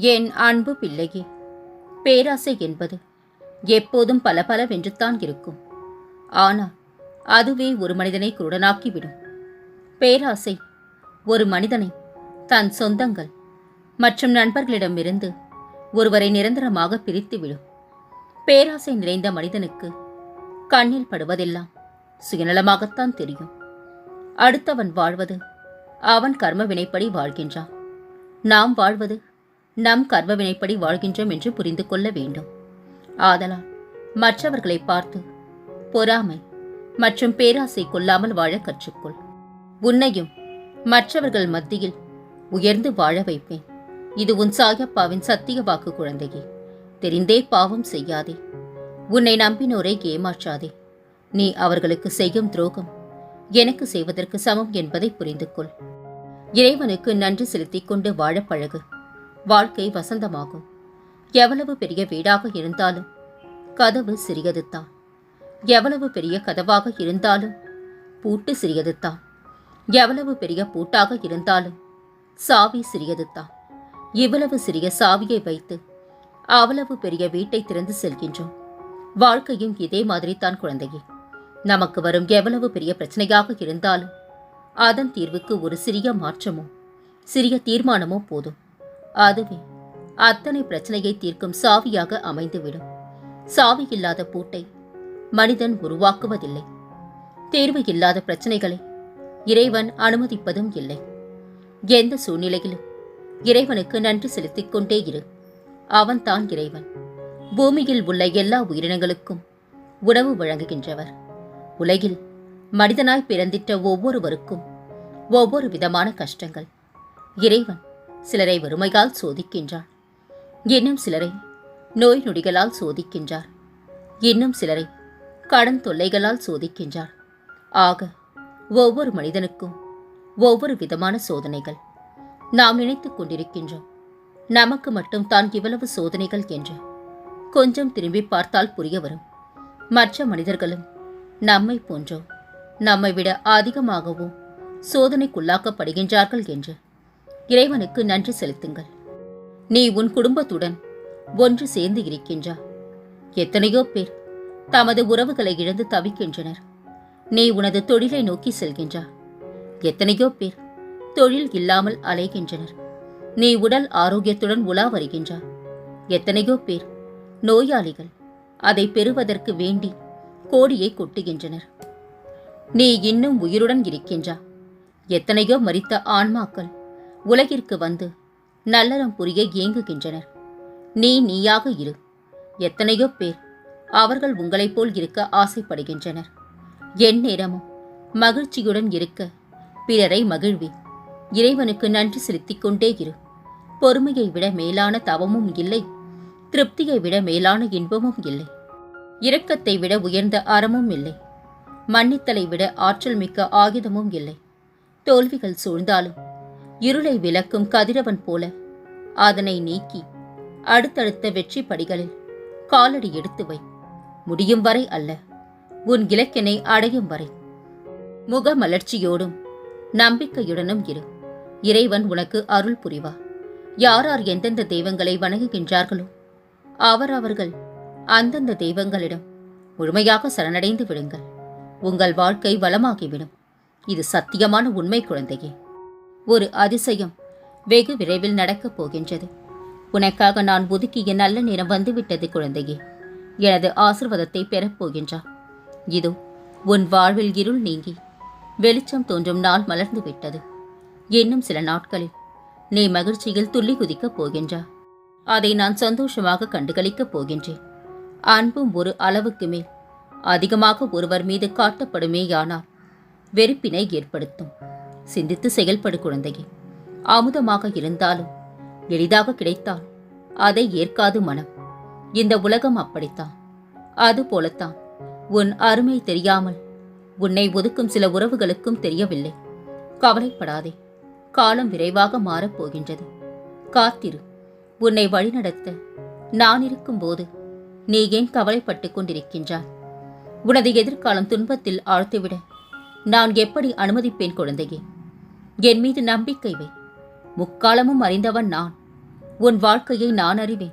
என் அன்பு பிள்ளையே பேராசை என்பது எப்போதும் பல பலவென்றுத்தான் இருக்கும். ஆனால் அதுவே ஒரு மனிதனை குருடனாக்கிவிடும். பேராசை ஒரு மனிதனை தன் சொந்தங்கள் மற்றும் நண்பர்களிடமிருந்து ஒருவரை நிரந்தரமாக பிரித்துவிடும். பேராசை நிறைந்த மனிதனுக்கு கண்ணில் படுவதெல்லாம் சுயநலமாகத்தான் தெரியும். அடுத்தவன் வாழ்வது அவன் கர்ம வினைப்படி வாழ்கின்றான். நாம் வாழ்வது நம் கர்வவினைப்படி வாழ்கின்றோம் என்று புரிந்து கொள்ள வேண்டும். ஆதலால் மற்றவர்களை பார்த்து பொறாமை மற்றும் பேராசை கொள்ளாமல் வாழ கற்றுக்கொள். உன்னையும் மற்றவர்கள் மத்தியில் உயர்ந்து வாழ வைப்பேன். இது உன் சாயப்பாவின் சத்திய வாக்கு குழந்தையே. தெரிந்தே பாவம் செய்யாதே. உன்னை நம்பினோரை ஏமாற்றாதே. நீ அவர்களுக்கு செய்யும் துரோகம் எனக்கு செய்வதற்கு சமம் என்பதை புரிந்து கொள் இறைவனுக்கு நன்றி செலுத்திக் கொண்டு வாழப் பழகு. வாழ்க்கை வசந்தமாகும். எவ்வளவு பெரிய வீடாக இருந்தாலும் கதவு சிறியதுதான். எவ்வளவு பெரிய கதவாக இருந்தாலும் பூட்டு சிறியதுதான். எவ்வளவு பெரிய பூட்டாக இருந்தாலும் சாவி சிறியதுதான். இவ்வளவு சிறிய சாவியை வைத்து அவ்வளவு பெரிய வீட்டை திறந்து செல்கின்றோம். வாழ்க்கையும் இதே மாதிரி தான் குழந்தையே. நமக்கு வரும் எவ்வளவு பெரிய பிரச்சனையாக இருந்தாலும் அதன் தீர்வுக்கு ஒரு சிறிய மாற்றமோ சிறிய தீர்மானமோ போதும். அதுவே அத்தனை பிரச்சனையை தீர்க்கும் சாவியாக அமைந்துவிடும். சாவி இல்லாத பூட்டை மனிதன் உருவாக்குவதில்லை. தேர்வு இல்லாத பிரச்சனைகளை இறைவன் அனுமதிப்பதும் இல்லை. எந்த சூழ்நிலையிலும் இறைவனுக்கு நன்றி செலுத்திக் கொண்டே இரு. அவன்தான் இறைவன். பூமியில் உள்ள எல்லா உயிரினங்களுக்கும் உணவு வழங்குகின்றவர். உலகில் மனிதனாய் பிறந்திட்ட ஒவ்வொருவருக்கும் ஒவ்வொரு விதமான கஷ்டங்கள். இறைவன் சிலரை வறுமையால் சோதிக்கின்றார். இன்னும் சிலரை நோய் நொடிகளால் சோதிக்கின்றார். இன்னும் சிலரை கடன் தொல்லைகளால் சோதிக்கின்றார். ஆக ஒவ்வொரு மனிதனுக்கும் ஒவ்வொரு விதமான சோதனைகள் நாம் நினைத்துக் கொண்டிருக்கின்றோம். நமக்கு மட்டும் தான் இவ்வளவு சோதனைகள் என்று கொஞ்சம் திரும்பி பார்த்தால் புரிய வரும். மற்ற மனிதர்களும் நம்மை போன்றோ நம்மை விட அதிகமாகவோ சோதனைக்குள்ளாக்கப்படுகின்றார்கள் என்று இறைவனுக்கு நன்றி செலுத்துங்கள். நீ உன் குடும்பத்துடன் ஒன்று சேர்ந்து இருக்கின்றாய். எத்தனையோ பேர் தமது உறவுகளை இழந்து தவிக்கின்றனர். நீ உனது தொழிலை நோக்கி செல்கின்றா எத்தனையோ பேர் தொழில் இல்லாமல் அலைகின்றனர். நீ உடல் ஆரோக்கியத்துடன் உலா வருகின்றா எத்தனையோ பேர் நோயாளிகள் அதை பெறுவதற்கு வேண்டி கோடியை கொட்டுகின்றனர். நீ இன்னும் உயிருடன் இருக்கின்றா எத்தனையோ மரித்த ஆன்மாக்கள் உலகிற்கு வந்து நல்லறம் புரிய ஏங்குகின்றனர். நீ நீயாக இரு. எத்தனையோ பேர் அவர்கள் உங்களைப் போல் இருக்க ஆசைப்படுகின்றனர். என் நேரமும் மகிழ்ச்சியுடன் இருக்க பிறரை மகிழ்வி. இறைவனுக்கு நன்றி செலுத்திக் கொண்டே இரு. பொறுமையை விட மேலான தவமும் இல்லை. திருப்தியை விட மேலான இன்பமும் இல்லை. இரக்கத்தை விட உயர்ந்த அறமும் இல்லை. மன்னித்தலை விட ஆற்றல் மிக்க ஆயுதமும் இல்லை. தோல்விகள் சூழ்ந்தாலும் இருளை விளக்கும் கதிரவன் போல. அதனை நீக்கி அடுத்தடுத்த வெற்றி படிகளில் காலடி எடுத்து வை. முடியும் வரை அல்ல உன் இலக்கினை அடையும் வரை. முகமலர்ச்சியோடும் நம்பிக்கையுடனும் இரு. இறைவன் உனக்கு அருள் புரிவா. யாரார் எந்தெந்த தெய்வங்களை வணங்குகின்றார்களோ அவரவர்கள் அந்தந்த தெய்வங்களிடம் முழுமையாக சரணடைந்து விடுங்கள் உங்கள் வாழ்க்கை வளமாகிவிடும். இது சத்தியமான உண்மை குழந்தையே. ஒரு அதிசயம் வெகு விரைவில் நடக்கப் போகின்றது. உனக்காக நான் ஒதுக்கிய நல்ல நேரம் வந்துவிட்டது குழந்தையே. எனது ஆசிர்வாதத்தை பெறப் போகின்றா. இதோ உன் வாழ்வில் இருள் நீங்கி வெளிச்சம் தோன்றும் நாள் மலர்ந்து விட்டது. இன்னும் சில நாட்களில் நீ மகிழ்ச்சியில் துள்ளி குதிக்கப் போகின்றா. அதை நான் சந்தோஷமாக கண்டுகளிக்கப் போகின்றேன். அன்பும் ஒரு அளவுக்கு மேல் அதிகமாக ஒருவர் மீது காட்டப்படுமேயானால் வெறுப்பினை ஏற்படுத்தும். சிந்தித்து செயல்படு குழந்தையே. அமுதமாக இருந்தாலும் எளிதாக கிடைத்தால் அதை ஏற்காது மனம். இந்த உலகம் அப்படித்தான். அது போலத்தான். உன் அருமை தெரியாமல் உன்னை ஒதுக்கும் சில உறவுகளுக்கும் தெரியவில்லை. கவலைப்படாதே. காலம் விரைவாக மாறப் போகின்றது. காத்திரு. உன்னை வழிநடத்த நான் இருக்கும்போது நீ ஏன் கவலைப்பட்டுக் கொண்டிருக்கின்றாய்? உனது எதிர்காலம் துன்பத்தில் ஆழ்த்துவிட நான் எப்படி அனுமதிப்பேன் குழந்தையே? என் மீது நம்பிக்கை வை. முக்காலமும் அறிந்தவன் நான். உன் வாழ்க்கையை நான் அறிவேன்.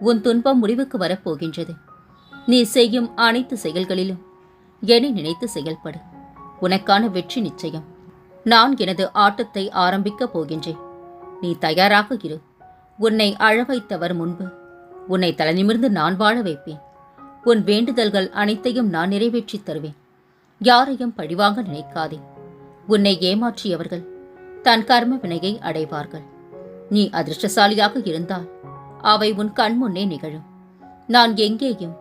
உன் துன்பம் முடிவுக்கு வரப்போகின்றது. நீ செய்யும் அனைத்து செயல்களிலும் என்னை நினைத்து செயல்படு. உனக்கான வெற்றி நிச்சயம். நான் எனது ஆட்டத்தை ஆரம்பிக்கப் போகின்றேன். நீ தயாராக இரு. உன்னை அழ வைத்தவர் முன்பு உன்னை தலைநிமிர்ந்து நான் வாழ வைப்பேன். உன் வேண்டுதல்கள் அனைத்தையும் நான் நிறைவேற்றித் தருவேன். யாரையும் பழிவாங்க நினைக்காதே. உன்னை ஏமாற்றியவர்கள் தன் கர்ம வினையை அடைவார்கள். நீ அதிர்ஷ்டசாலியாக இருந்தால் அவை உன் கண்முன்னே நிகழும். நான் எங்கேயும்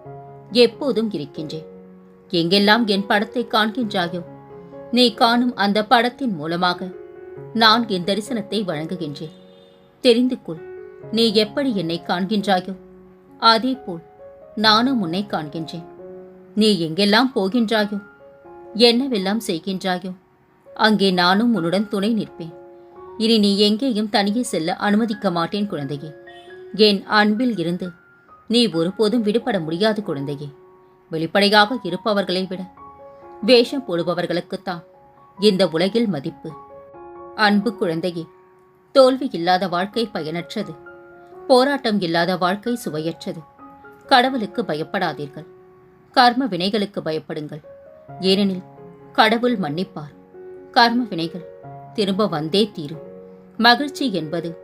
எப்போதும் இருக்கின்றேன். எங்கெல்லாம் என் படத்தை காண்கின்றாயோ நீ காணும் அந்த படத்தின் மூலமாக நான் என் தரிசனத்தை வழங்குகின்றேன். தெரிந்து கொள் நீ எப்படி என்னை காண்கின்றாயோ அதேபோல் நானும் உன்னை காண்கின்றேன். நீ எங்கெல்லாம் போகின்றாயோ என்னவெல்லாம் செய்கின்றாயோ அங்கே நானும் உன்னுடன் துணை நிற்பேன். இனி நீ எங்கேயும் தனியே செல்ல அனுமதிக்க மாட்டேன் குழந்தையே. என் அன்பில் இருந்து நீ ஒருபோதும் விடுபட முடியாது குழந்தையே. வெளிப்படையாக இருப்பவர்களை விட வேஷம் போடுபவர்களுக்குத்தான் இந்த உலகில் மதிப்பு. அன்பு குழந்தையே தோல்வி இல்லாத வாழ்க்கை பயனற்றது. போராட்டம் இல்லாத வாழ்க்கை சுவையற்றது. கடவுளுக்கு பயப்படாதீர்கள். கர்ம வினைகளுக்கு பயப்படுங்கள். ஏனெனில் கடவுள் மன்னிப்பார். கர்ம வினைகள். திரும்ப வந்தே தீரும் மகிழ்ச்சி என்பது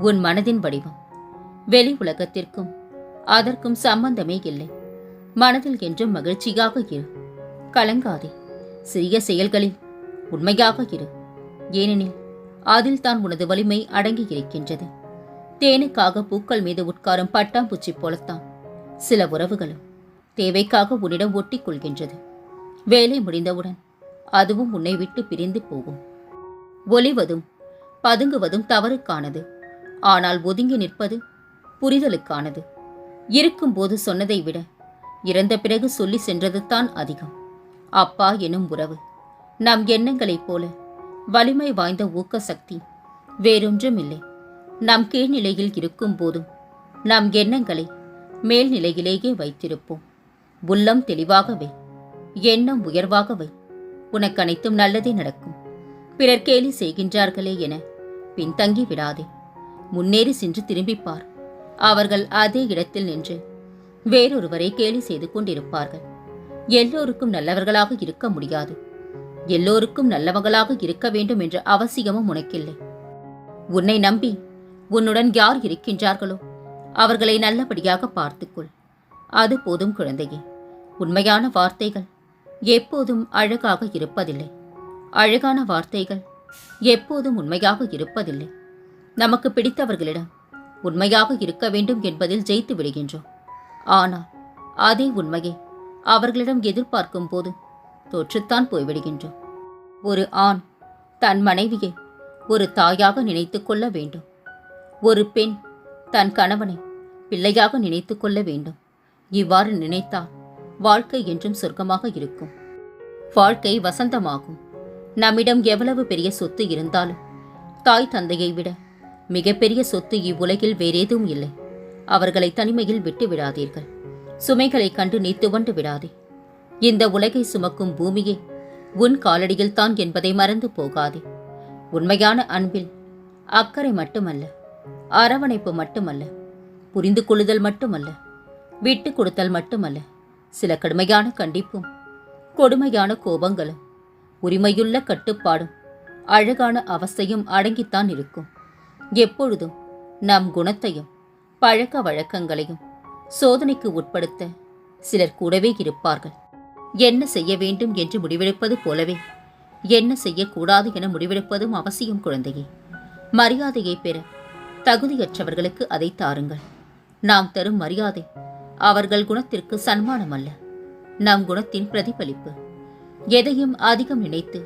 உன் மனதின் வடிவம். வெளி உலகத்திற்கும் அதற்கும் சம்பந்தமே இல்லை. மனதில் என்றும் மகிழ்ச்சியாக இரு. கலங்காதே. சிறிய செயல்களில் உண்மையாக இரு. ஏனெனில் அதில் தான் உனது வலிமை அடங்கி இருக்கின்றது. தேனுக்காக பூக்கள் மீது உட்காரும் பட்டாம்பூச்சி போலத்தான் சில உறவுகளும் தேவைக்காக உன்னிடம் ஒட்டிக் கொள்கின்றது வேலை முடிந்தவுடன் அதுவும் உன்னை விட்டு பிரிந்து போகும். ஒளிவதும் பதுங்குவதும் தவறுக்கானது. ஆனால் ஒதுங்கி நிற்பது புரிதலுக்கானது. இருக்கும்போது சொன்னதை விட இறந்த பிறகு சொல்லி சென்றது தான் அதிகம். அப்பா எனும் உறவு. நம் எண்ணங்களைப் போல வலிமை வாய்ந்த ஊக்க சக்தி. வேறொன்றும் இல்லை நம் கீழ்நிலையில் இருக்கும் போதும் நம் எண்ணங்களை மேல்நிலையிலேயே வைத்திருப்போம். உள்ளம் தெளிவாகவே எண்ணம் உயர்வாகவே. உனக்கு அனைத்தும் நல்லதே நடக்கும். பிறர் கேலி செய்கின்றார்களே என பின்தங்கி விடாதே. முன்னேறி சென்று திரும்பிப் பார் அவர்கள் அதே இடத்தில் நின்று வேறொருவரை கேலி செய்து கொண்டிருப்பார்கள். எல்லோருக்கும் நல்லவர்களாக இருக்க முடியாது. எல்லோருக்கும் நல்லவர்களாக இருக்க வேண்டும் என்ற அவசியமும் உனக்கில்லை. உன்னை நம்பி உன்னுடன் யார் இருக்கின்றார்களோ அவர்களை நல்லபடியாக பார்த்துக்கொள். அது போதும் குழந்தையே. உண்மையான வார்த்தைகள் எப்போதும் அழகாக இருப்பதில்லை. அழகான வார்த்தைகள் எப்போதும் உண்மையாக இருப்பதில்லை. நமக்கு பிடித்தவர்களிடம் உண்மையாக இருக்க வேண்டும் என்பதில் ஜெயித்து விடுகின்றோம். ஆனால் அதே உண்மையை அவர்களிடம் எதிர்பார்க்கும் போது தோற்றுத்தான் போய்விடுகின்றோம். ஒரு ஆண் தன் மனைவியை ஒரு தாயாக நினைத்து கொள்ள வேண்டும். ஒரு பெண் தன் கணவனை பிள்ளையாக நினைத்து கொள்ள வேண்டும். இவ்வாறு நினைத்தால் வாழ்க்கை என்றும் சொர்க்கமாக இருக்கும். வாழ்க்கை வசந்தமாகும். நம்மிடம் எவ்வளவு பெரிய சொத்து இருந்தாலும் தாய் தந்தையை விட மிகப்பெரிய சொத்து இவ்வுலகில் வேறேதும் இல்லை. அவர்களை தனிமையில் விட்டு விடாதீர்கள். சுமைகளைக் கண்டு நீ துவண்டு விடாதே. இந்த உலகை சுமக்கும் பூமியே உன் காலடியில் தான் என்பதை மறந்து போகாதே. உண்மையான அன்பில் அக்கறை மட்டுமல்ல அரவணைப்பு மட்டுமல்ல புரிந்து கொள்ளுதல் மட்டுமல்ல விட்டு கொடுத்தல் மட்டுமல்ல சில கடுமையான கண்டிப்பும் கொடுமையான கோபங்களும் உரிமையுள்ள கட்டுப்பாடும் அழகான அவஸ்தையும் அடங்கித்தான் இருக்கும். எப்பொழுதும் நம் குணத்தையும் பழக்க வழக்கங்களையும் சோதனைக்கு உட்படுத்த சிலர் கூடவே இருப்பார்கள். என்ன செய்ய வேண்டும் என்று முடிவெடுப்பது போலவே என்ன செய்யக்கூடாது என முடிவெடுப்பதும் அவசியம் குழந்தையே. மரியாதையை பெற தகுதியற்றவர்களுக்கு அதை தாருங்கள். நாம் தரும் மரியாதை அவர்கள் குணத்திற்கு சன்மானம் அல்ல நம் குணத்தின் பிரதிபலிப்பு. எதையும் அதிகம் நினைத்து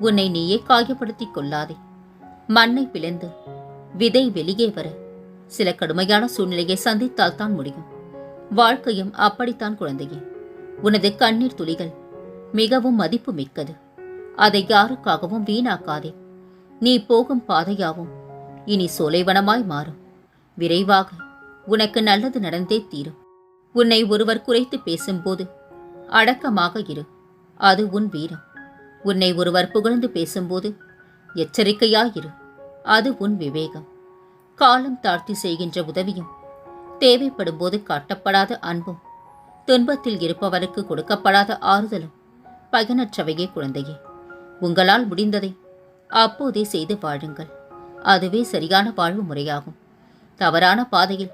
உன்னை நீயே காயப்படுத்திக் கொள்ளாதே. மண்ணை பிளந்து விதை வெளியே வர சில கடுமையான சூழ்நிலையை சந்தித்தால் தான் முடியும். வாழ்க்கையும் அப்படித்தான் குழந்தையே. உனது கண்ணீர் துளிகள் மிகவும் மதிப்பு மிக்கது அதை யாருக்காகவும் வீணாக்காதே. நீ போகும் பாதையாவும் இனி சோலைவனமாய் மாறும். விரைவாக உனக்கு நல்லது நடந்தே தீரும். உன்னை ஒருவர் குறைத்து பேசும்போது அடக்கமாக இரு. அது உன் வீரம். உன்னை ஒருவர் புகழ்ந்து பேசும்போது எச்சரிக்கையாயிரு. அது உன் விவேகம். காலம் தாழ்த்தி செய்கின்ற உதவியும் தேவைப்படும் போது காட்டப்படாத அன்பும் துன்பத்தில் இருப்பவருக்கு கொடுக்கப்படாத ஆறுதலும் பயனற்றவையே குழந்தையே. உங்களால் முடிந்ததை அப்போதே செய்து வாழுங்கள். அதுவே சரியான வாழ்வு முறையாகும். தவறான பாதையில்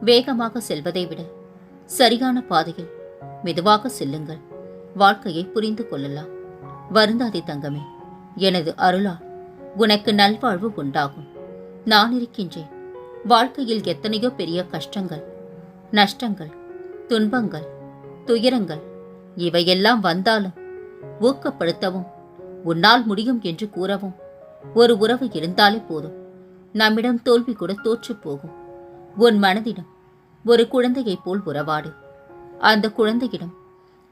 வேகமாக செல்வதை விட சரியான பாதையில் மெதுவாக செல்லுங்கள். வாழ்க்கையை புரிந்து கொள்ளலாம். வருந்தாதே தங்கமே எனது அருளால் உனக்கு நல்வாழ்வு உண்டாகும். நான் இருக்கின்றேன். வாழ்க்கையில் எத்தனையோ பெரிய கஷ்டங்கள் நஷ்டங்கள் துன்பங்கள் துயரங்கள் இவையெல்லாம் வந்தாலும் ஊக்கப்படுத்தவும் உன்னால் முடியும் என்று கூறவும் ஒரு உறவு இருந்தாலே போதும். நம்மிடம் தோல்வி கூட தோற்றுப் போகும். உன் மனதிடம் ஒரு குழந்தையைப் போல் உறவாடு. அந்த குழந்தையிடம்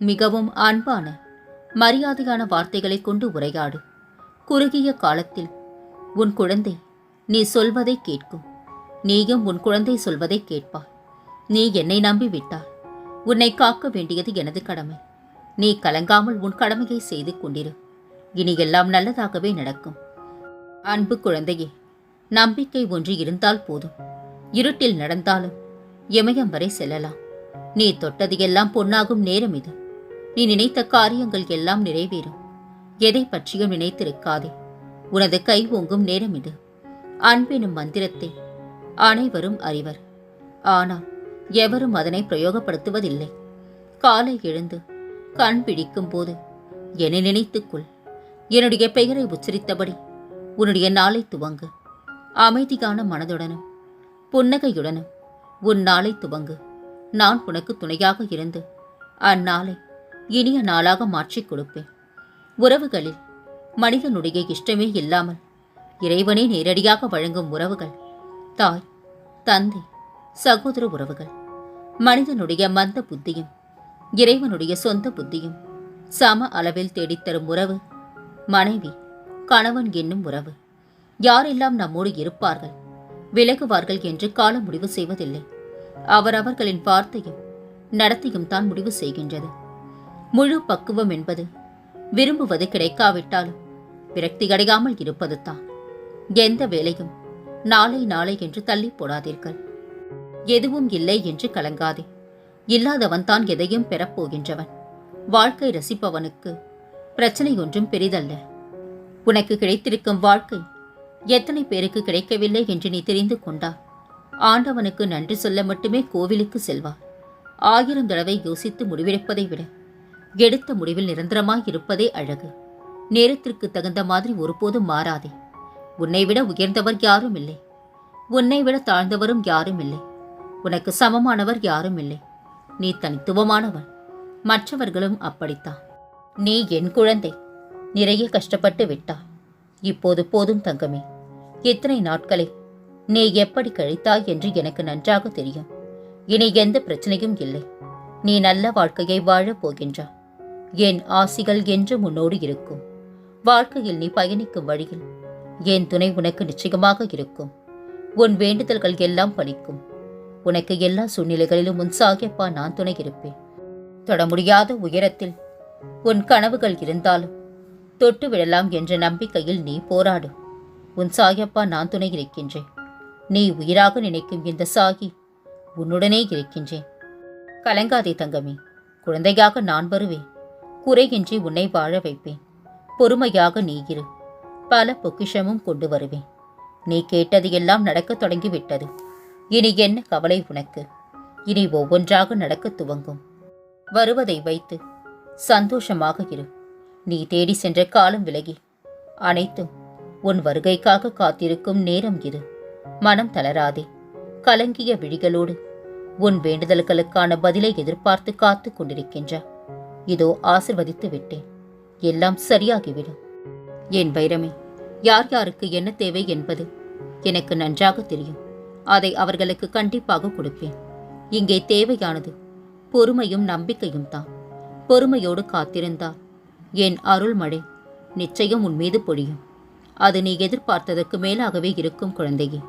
மிகவும் அன்பான மரியாதையான வார்த்தைகளை கொண்டு உரையாடு. குறுகிய காலத்தில் உன் குழந்தை நீ சொல்வதை கேட்கும். நீயும் உன் குழந்தை சொல்வதை கேட்பாய் நீ என்னை நம்பிவிட்டாய் உன்னை காக்க வேண்டியது எனது கடமை. நீ கலங்காமல் உன் கடமையை செய்து கொண்டிரு. இனி எல்லாம் நல்லதாகவே நடக்கும். அன்பு குழந்தையே நம்பிக்கை ஒன்று இருந்தால் போதும். இருட்டில் நடந்தாலும் இமயம் வரை செல்லலாம். நீ தொட்டது எல்லாம் பொன்னாகும் நேரம் இது. நீ நினைத்த காரியங்கள் எல்லாம் நிறைவேறும். எதை பற்றியும் நினைத்திருக்காதே. உனது கை ஓங்கும் நேரம் இது. அன்பெனும் மந்திரத்தை அனைவரும் அறிவர். ஆனால் எவரும் அதனை பிரயோகப்படுத்துவதில்லை. காலை எழுந்து கண் பிடிக்கும் போது என்னை நினைத்துக்கொள் என்னுடைய பெயரை உச்சரித்தபடி உன்னுடைய நாளை துவங்கு. அமைதியான மனதுடனும் புன்னகையுடனும் உன் நாளை துவங்கு. நான் உனக்கு துணையாக இருந்து அந்நாளை இனிய நாளாக மாற்றிக் கொடுப்பேன். உறவுகளில் மனிதனுடைய இஷ்டமே இல்லாமல் இறைவனே நேரடியாக வழங்கும் உறவுகள் தாய் தந்தை சகோதர உறவுகள் மனிதனுடைய மந்த புத்தியும் இறைவனுடைய சொந்த புத்தியும் சம அளவில் தேடித்தரும் உறவு மனைவி கணவன் என்னும் உறவு. யாரெல்லாம் நம்மோடு இருப்பார்கள் விலகுவார்கள் என்று காலம் முடிவு செய்வதில்லை. அவரவர்களின் வார்த்தையும் நடத்தையும் தான் முடிவு செய்கின்றது. முழு பக்குவம் என்பது விரும்புவது கிடைக்காவிட்டாலும் விரக்தி அடையாமல் இருப்பது தான். எந்த வேலையும் நாளை நாளை என்று தள்ளி போடாதீர்கள். எதுவும் இல்லை என்று கலங்காதே. இல்லாதவன் தான் எதையும் பெறப்போகின்றவன் வாழ்க்கை ரசிப்பவனுக்கு பிரச்சனை ஒன்றும் பெரிதல்ல. உனக்கு கிடைத்திருக்கும் வாழ்க்கை எத்தனை பேருக்கு கிடைக்கவில்லை என்று நீ தெரிந்து கொண்டார் ஆண்டவனுக்கு நன்றி சொல்ல மட்டுமே கோவிலுக்கு செல்வார் ஆயிரம் தடவை யோசித்து முடிவெடுப்பதை விட எடுத்த முடிவில் நிரந்தரமாய் இருப்பதே அழகு. நேரத்திற்கு தகுந்த மாதிரி ஒருபோதும் மாறாதே. உன்னை விட உயர்ந்தவர் யாரும் இல்லை. உன்னை விட தாழ்ந்தவரும் யாரும் இல்லை. உனக்கு சமமானவர் யாரும் இல்லை. நீ தனித்துவமானவன். மற்றவர்களும் அப்படித்தான். நீ என் குழந்தை. நிறைய கஷ்டப்பட்டு விட்டாய். இப்போது போதும் தங்கமே. இத்தனை நாட்களை நீ எப்படி கழித்தாய் என்று எனக்கு நன்றாக தெரியும். இனி எந்த பிரச்சனையும் இல்லை. நீ நல்ல வாழ்க்கையை வாழப் போகின்றாய் என் ஆசிகள் என்று முன்னோடு இருக்கும். வாழ்க்கையில் நீ பயணிக்கும் வழியில் என் துணை உனக்கு நிச்சயமாக இருக்கும். உன் வேண்டுதல்கள் எல்லாம் பலிக்கும். உனக்கு எல்லா சூழ்நிலைகளிலும் உன் சாகியப்பா நான் துணை இருப்பேன். தொட முடியாத உயரத்தில் உன் கனவுகள் இருந்தாலும் தொட்டு விடலாம் என்ற நம்பிக்கையில் நீ போராடு. உன் சாயப்பா நான் துணை இருக்கின்றேன். நீ உயிராக நினைக்கும் இந்த சாகி உன்னுடனே இருக்கின்றேன். கலங்காதே தங்கமே குழந்தையாக நான் வருவேன். குறையின்றி உன்னை வாழ வைப்பேன். பொறுமையாக நீ இரு. பல பொக்கிஷமும் கொண்டு வருவேன். நீ கேட்டது எல்லாம் நடக்கத் தொடங்கிவிட்டது. இனி என்ன கவலை உனக்கு? இனி ஒவ்வொன்றாக நடக்கத் துவங்கும். வருவதை வைத்து சந்தோஷமாக இரு. நீ தேடி சென்ற காலம் விலகி. அனைத்தும் உன் வருகைக்காக காத்திருக்கும் நேரம் இது. மனம் தளராதே. கலங்கிய விழிகளோடு உன் வேண்டுதல்களுக்கான பதிலை எதிர்பார்த்து காத்து கொண்டிருக்கின்ற இதோ ஆசிர்வதித்து விட்டேன். எல்லாம் சரியாகிவிடும். என் வைரமே யார் யாருக்கு என்ன தேவை என்பது எனக்கு நன்றாக தெரியும். அதை அவர்களுக்கு கண்டிப்பாக கொடுப்பேன். இங்கே தேவையானது பொறுமையும் நம்பிக்கையும் தான். பொறுமையோடு காத்திருந்தால் என் அருள்மழை நிச்சயம் உன் மீது பொழியும். அது நீ எதிர்பார்த்ததற்கு மேலாகவே இருக்கும் குழந்தையே.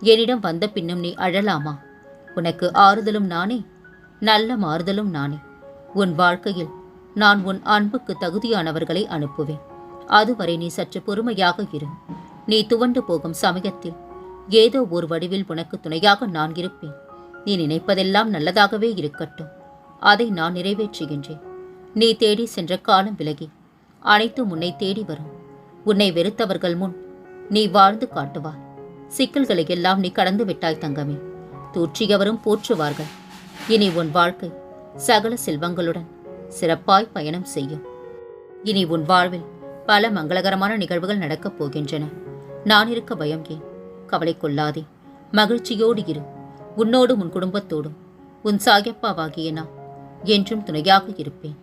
என்னிடம் வந்த பின்னும் நீ அழலாமா? உனக்கு ஆறுதலும் நானே? நல்ல மாறுதலும் நானே. உன் வாழ்க்கையில் நான் உன் அன்புக்கு தகுதியானவர்களை அனுப்புவேன். அதுவரை நீ சற்று பொறுமையாக இரு. நீ துவண்டு போகும் சமயத்தில் ஏதோ ஒரு வடிவில் உனக்கு துணையாக நான் இருப்பேன். நீ நினைப்பதெல்லாம் நல்லதாகவே இருக்கட்டும். அதை நான் நிறைவேற்றுகின்றேன். நீ தேடி சென்ற காலம் விலகி. அனைத்தும் உன்னை தேடி வரும். உன்னை வெறுத்தவர்கள் முன் நீ வாழ்ந்து காட்டுவாய். சிக்கல்களை எல்லாம் நீ கடந்து விட்டாய் தங்கமே. தூற்றியவரும் போற்றுவார்கள். இனி உன் வாழ்க்கை சகல செல்வங்களுடன் சிறப்பாய் பயணம் செய்யும். இனி உன் வாழ்வில் பல மங்களகரமான நிகழ்வுகள் நடக்கப் போகின்றன. நான் இருக்க பயம் ஏன்? கவலை கொள்ளாதே. மகிழ்ச்சியோடு இரு. உன்னோடும் உன் குடும்பத்தோடும். உன் சாயப்பாவாகிய நான் என்றும் துணையாக இருப்பேன்.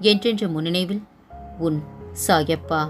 என்றென்று முன்னினைவில் உன் சாயப்பா.